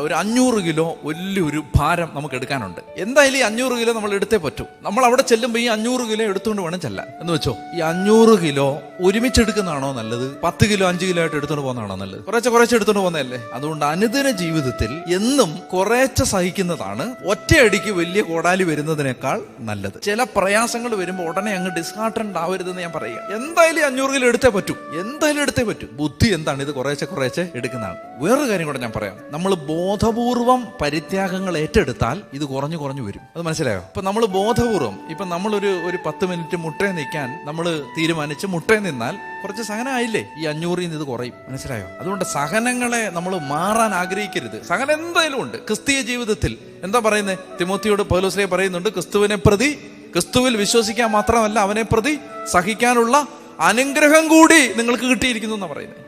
ഒരു അഞ്ഞൂറ് കിലോ വലിയൊരു ഭാരം നമുക്ക് എടുക്കാനുണ്ട്. എന്തായാലും ഈ അഞ്ഞൂറ് കിലോ നമ്മൾ എടുത്തേ പറ്റൂ. നമ്മൾ അവിടെ ചെല്ലുമ്പോൾ ഈ അഞ്ഞൂറ് കിലോ എടുത്തുകൊണ്ട് വേണം ചെല്ലാൻ. എന്ന് വെച്ചോ ഈ അഞ്ഞൂറ് കിലോ ഒരുമിച്ച് എടുക്കുന്നതാണോ നല്ലത്? പത്ത് കിലോ അഞ്ച് കിലോ ആയിട്ട് എടുത്തുകൊണ്ട് പോകുന്നതാണോ നല്ലത്? കുറച്ച് കുറച്ച് എടുത്തുകൊണ്ട് പോകുന്നതല്ലേ? അതുകൊണ്ട് അനുദിന ജീവിതത്തിൽ എന്നും കുറേശ്ശെ സഹിക്കുന്നതാണ് ഒറ്റയടിക്ക് വലിയ കോടാലി വരുന്നതിനേക്കാൾ നല്ലത്. ചില പ്രയാസങ്ങൾ വരുമ്പോൾ ഉടനെ അങ്ങ് ഡിസ്ഹാർട്ടൻഡ് ആവരുതെന്ന് ഞാൻ പറയുക. എന്തായാലും അഞ്ഞൂറ് കിലോ എടുത്തേ പറ്റൂ. എന്തായാലും എടുത്തേ പറ്റൂ. ബുദ്ധി എന്താണ്? ഇത് കുറേശ്ശെ കുറേശ്ശെ എടുക്കുന്നതാണ്. വേറൊരു കാര്യം കൂടെ ഞാൻ പറയാം. നമ്മൾ ബോധപൂർവം പരിത്യാഗങ്ങൾ ഏറ്റെടുത്താൽ ഇത് കുറഞ്ഞു കുറഞ്ഞു വരും. അത് മനസ്സിലായോ? ഇപ്പൊ നമ്മൾ ബോധപൂർവം ഇപ്പൊ നമ്മളൊരു ഒരു പത്ത് മിനിറ്റ് മുട്ടേ നിൽക്കാൻ നമ്മൾ തീരുമാനിച്ച് മുട്ടേ നിന്നാൽ കുറച്ച് സഹനമായില്ലേ? ഈ അഞ്ഞൂറിൽ നിന്ന് ഇത് കുറയും. മനസ്സിലായോ? അതുകൊണ്ട് സഹനങ്ങളെ നമ്മൾ മാറാൻ ആഗ്രഹിക്കരുത്. സഹനം എന്തായാലും ഉണ്ട്. ക്രിസ്തീയ ജീവിതത്തിൽ. എന്താ പറയുന്നത് തിമോത്തിയോട് പൗലോസ്ലേ പറയുന്നുണ്ട് ക്രിസ്തുവിനെ പ്രതി ക്രിസ്തുവിൽ വിശ്വസിക്കാൻ മാത്രമല്ല അവനെ പ്രതി സഹിക്കാനുള്ള അനുഗ്രഹം കൂടി നിങ്ങൾക്ക് കിട്ടിയിരിക്കുന്നു എന്നാ പറയുന്നത്